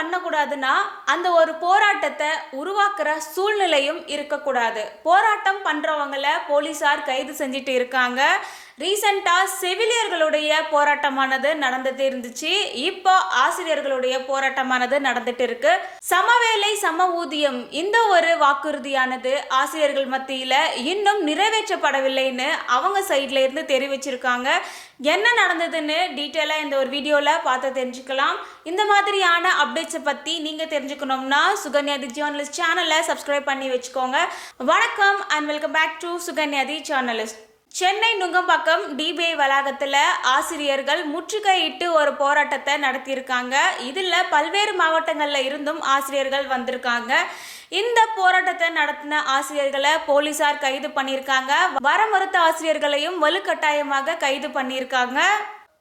பண்ணக்கூடாதுன்னா அந்த ஒரு போராட்டத்தை உருவாக்குற சூழ்நிலையும் இருக்கக்கூடாது. போராட்டம் பண்ணுறவங்கள போலீசார் கைது செஞ்சுட்டு இருக்காங்க. ரீசண்டாக செவிலியர்களுடைய போராட்டமானது நடந்துட்டு இருந்துச்சு. இப்போ ஆசிரியர்களுடைய போராட்டமானது நடந்துட்டு இருக்கு. சமவேலை சம ஊதியம் இந்த ஒரு வாக்குறுதியானது ஆசிரியர்கள் மத்தியில் இன்னும் நிறைவேற்றப்படவில்லைன்னு அவங்க சைட்ல இருந்து தெரிவிச்சிருக்காங்க. என்ன நடந்ததுன்னு டீட்டெயிலாக இந்த ஒரு வீடியோவில் பார்த்து தெரிஞ்சுக்கலாம். இந்த மாதிரியான அப்டேட்ஸை பற்றி நீங்கள் தெரிஞ்சுக்கணும்னா சுகன்யாதி ஜேர்னலிஸ்ட் சேனலை சப்ஸ்கிரைப் பண்ணி வச்சுக்கோங்க. வணக்கம் அண்ட் வெல்கம் பேக் டு சுகன்யாதி ஜேர்னலிஸ்ட் சென்னை நுங்கம்பாக்கம் டிபிஐ வளாகத்தில் ஆசிரியர்கள் முற்றுகையிட்டு ஒரு போராட்டத்தை நடத்தியிருக்காங்க. இதில் பல்வேறு மாவட்டங்களில் இருந்தும் ஆசிரியர்கள் வந்திருக்காங்க. இந்த போராட்டத்தை நடத்தின ஆசிரியர்களை போலீசார் கைது பண்ணியிருக்காங்க. வர மறுத்த ஆசிரியர்களையும் வலுக்கட்டாயமாக கைது பண்ணியிருக்காங்க.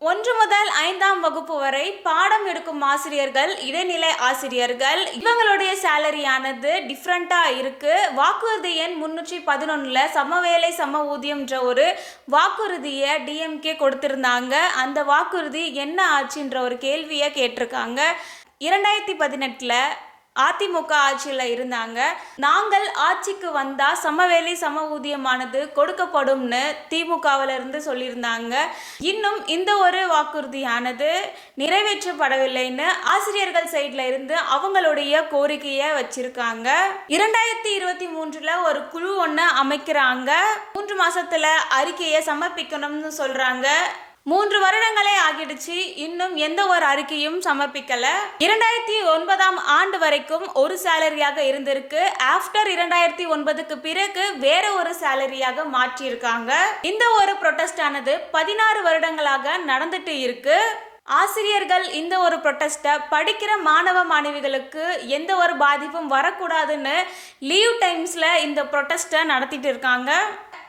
ஒன்று முதல் ஐந்தாம் வகுப்பு வரை பாடம் எடுக்கும் ஆசிரியர்கள் இடைநிலை ஆசிரியர்கள். இவங்களுடைய சேலரியானது டிஃப்ரெண்ட்டாக இருக்கு. வாக்குறுதி எண் முன்னூற்றி பதினொன்றில் சமவேலை சம ஊதியம்ன்ற ஒரு வாக்குறுதியை டிஎம்கே கொடுத்திருந்தாங்க. அந்த வாக்குறுதி என்ன ஆச்சுன்ற ஒரு கேள்வியை கேட்டிருக்காங்க. இரண்டாயிரத்தி பதினெட்டில் அதிமுக ஆட்சியில் இருந்தாங்க. நாங்கள் ஆட்சிக்கு வந்தால் சமவேலை சம ஊதியமானது கொடுக்கப்படும்னு திமுகவில் இருந்து சொல்லியிருந்தாங்க. இன்னும் இந்த ஒரு வாக்குறுதியானது நிறைவேற்றப்படவில்லைன்னு ஆசிரியர்கள் சைடில் இருந்து அவங்களுடைய கோரிக்கையை வச்சிருக்காங்க. இரண்டாயிரத்தி இருபத்தி மூன்றில் ஒரு குழு ஒன்று அமைக்கிறாங்க. மூன்று மாசத்துல அறிக்கையை சமர்ப்பிக்கணும்னு சொல்றாங்க. மூன்று வருடங்களே ஆகிடுச்சு. இன்னும் எந்த ஒரு அறிக்கையும் சமர்ப்பிக்கல. இரண்டாயிரத்தி ஒன்பதாம் ஆண்டு வரைக்கும் ஒரு சேலரியாக இருந்திருக்கு. ஆஃப்டர் இரண்டாயிரத்தி ஒன்பதுக்கு பிறகு வேற ஒரு சேலரியாக மாற்றியிருக்காங்க. இந்த ஒரு ப்ரொட்டஸ்ட் ஆனது பதினாறு வருடங்களாக நடந்துட்டு இருக்கு. ஆசிரியர்கள் இந்த ஒரு ப்ரொட்டஸ்ட்டை படிக்கிற மாணவ மாணவிகளுக்கு எந்த ஒரு பாதிப்பும் வரக்கூடாதுன்னு லீவ் டைம்ஸில் இந்த ப்ரொட்டஸ்ட்டை நடத்திட்டு இருக்காங்க.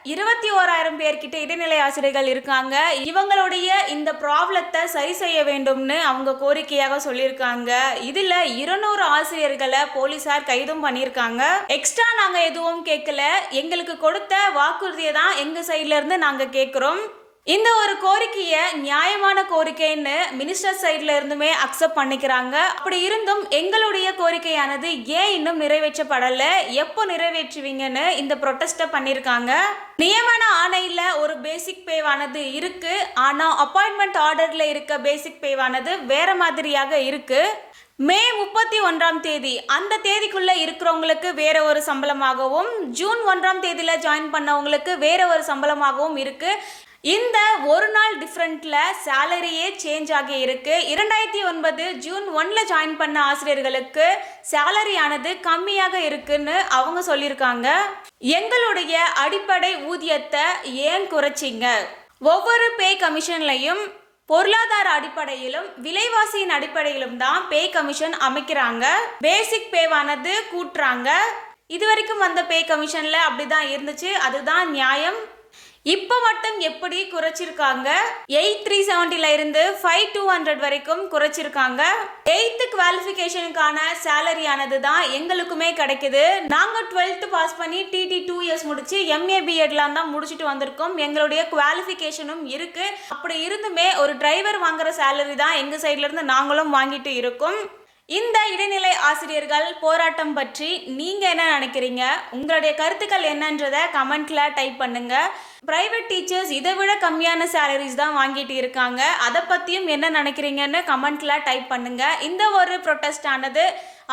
இருபத்தி ஓராயிரம் பேர்கிட்ட இடைநிலை ஆசிரியர்கள் இருக்காங்க. இவங்களுடைய இந்த ப்ராப்ளத்தை சரி செய்ய வேண்டும்னு அவங்க கோரிக்கையாக சொல்லியிருக்காங்க. இதில் இருநூறு ஆசிரியர்களை போலீசார் கைதும் பண்ணியிருக்காங்க. எக்ஸ்ட்ரா நாங்கள் எதுவும் கேட்கல. எங்களுக்கு கொடுத்த வாக்குறுதியை தான் எங்கள் சைட்ல இருந்து நாங்கள் கேட்குறோம். இந்த ஒரு கோரிக்கையை நியாயமான கோரிக்கைன்னு மினிஸ்டர் சைட்ல இருந்துமே அக்செப்ட் பண்ணிக்கிறாங்க. அப்படி இருந்தும் எங்களுடைய கோரிக்கையானது ஏன் இன்னும் நிறைவேற்றப்படல? எப்போ நிறைவேற்றுவீங்கன்னு இந்த ப்ரொட்டஸ்ட்டை பண்ணியிருக்காங்க நியமன ஆணையில் ஒரு பேசிக் பேவானது இருக்கு. ஆனால் அப்பாயின்மெண்ட் ஆர்டர்ல இருக்க பேசிக் பேவானது வேற மாதிரியாக இருக்கு. மே முப்பத்தி ஒன்றாம் தேதி அந்த தேதிக்குள்ள இருக்கிறவங்களுக்கு வேற ஒரு சம்பளமாகவும் ஜூன் ஒன்றாம் தேதியில ஜாயின் பண்ணவங்களுக்கு வேற ஒரு சம்பளமாகவும் இருக்கு. இந்த ஒரு நாள் டிஃப்ரெண்ட்டில் சேலரியே சேஞ்ச் ஆகி இருக்கு. இரண்டாயிரத்தி ஒன்பது ஜூன் ஒன்ல ஜாயின் பண்ண ஆசிரியர்களுக்கு சேலரியானது கம்மியாக இருக்குன்னு அவங்க சொல்லியிருக்காங்க. எங்களுடைய அடிப்படை ஊதியத்தை ஏன் குறைச்சிங்க? ஒவ்வொரு பே கமிஷன்லையும் பொருளாதார அடிப்படையிலும் விலைவாசியின் அடிப்படையிலும் தான் பே கமிஷன் அமைக்கிறாங்க. பேசிக் பேவானது கூட்டுறாங்க. இது வரைக்கும் வந்த பே கமிஷனில் அப்படி தான் இருந்துச்சு. அதுதான் நியாயம். இப்போ மட்டும் எப்படி குறைச்சிருக்காங்க? எயிட் த்ரீ செவன்ட்டில இருந்து ஃபைவ் டூ ஹண்ட்ரட் வரைக்கும் குறைச்சிருக்காங்க. எயித்து குவாலிஃபிகேஷனுக்கான சேலரியானது தான் எங்களுக்குமே கிடைக்குது. நாங்கள் டுவெல்த்து பாஸ் பண்ணி டிடி டூ இயர்ஸ் முடிச்சு எம்ஏ பிஎட்லாம் தான் முடிச்சுட்டு வந்திருக்கோம். எங்களுடைய குவாலிஃபிகேஷனும் இருக்கு. அப்படி இருந்துமே ஒரு டிரைவர் வாங்குற சேலரி தான் எங்கள் சைட்லேருந்து நாங்களும் வாங்கிட்டு இருக்கோம். இந்த இடைநிலை ஆசிரியர்கள் போராட்டம் பற்றி நீங்க என்ன நினைக்கிறீங்க? உங்களுடைய கருத்துக்கள் என்னன்றதை கமெண்ட்ல டைப் பண்ணுங்க. பிரைவேட் டீச்சர்ஸ் இதை விட கம்மியான சேலரிஸ் தான் வாங்கிட்டு இருக்காங்க. அதை பத்தியும் என்ன நினைக்கிறீங்கன்னு கமெண்ட்ல டைப் பண்ணுங்க. இந்த ஒரு ப்ரொட்டஸ்ட் ஆனது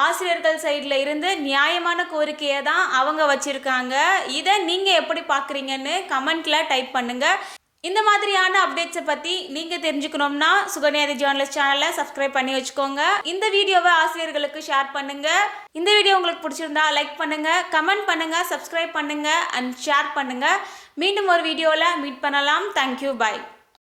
ஆசிரியர்கள் சைடில் இருந்து நியாயமான கோரிக்கையை தான் அவங்க வச்சுருக்காங்க. இதை நீங்கள் எப்படி பார்க்குறீங்கன்னு கமெண்ட்டில் டைப் பண்ணுங்கள் இந்த மாதிரியான அப்டேட்ஸை பற்றி நீங்கள் தெரிஞ்சுக்கணும்னா சுகன்யாதி ஜேர்னலிஸ்ட் சேனலை சப்ஸ்கிரைப் பண்ணி வச்சுக்கோங்க. இந்த வீடியோவை ஆசிரியர்களுக்கு ஷேர் பண்ணுங்கள் இந்த வீடியோ உங்களுக்கு பிடிச்சிருந்தா லைக் பண்ணுங்கள் கமெண்ட் பண்ணுங்கள் சப்ஸ்கிரைப் பண்ணுங்கள் அண்ட் ஷேர் பண்ணுங்கள் மீண்டும் ஒரு வீடியோவில் மீட் பண்ணலாம். Thank you bye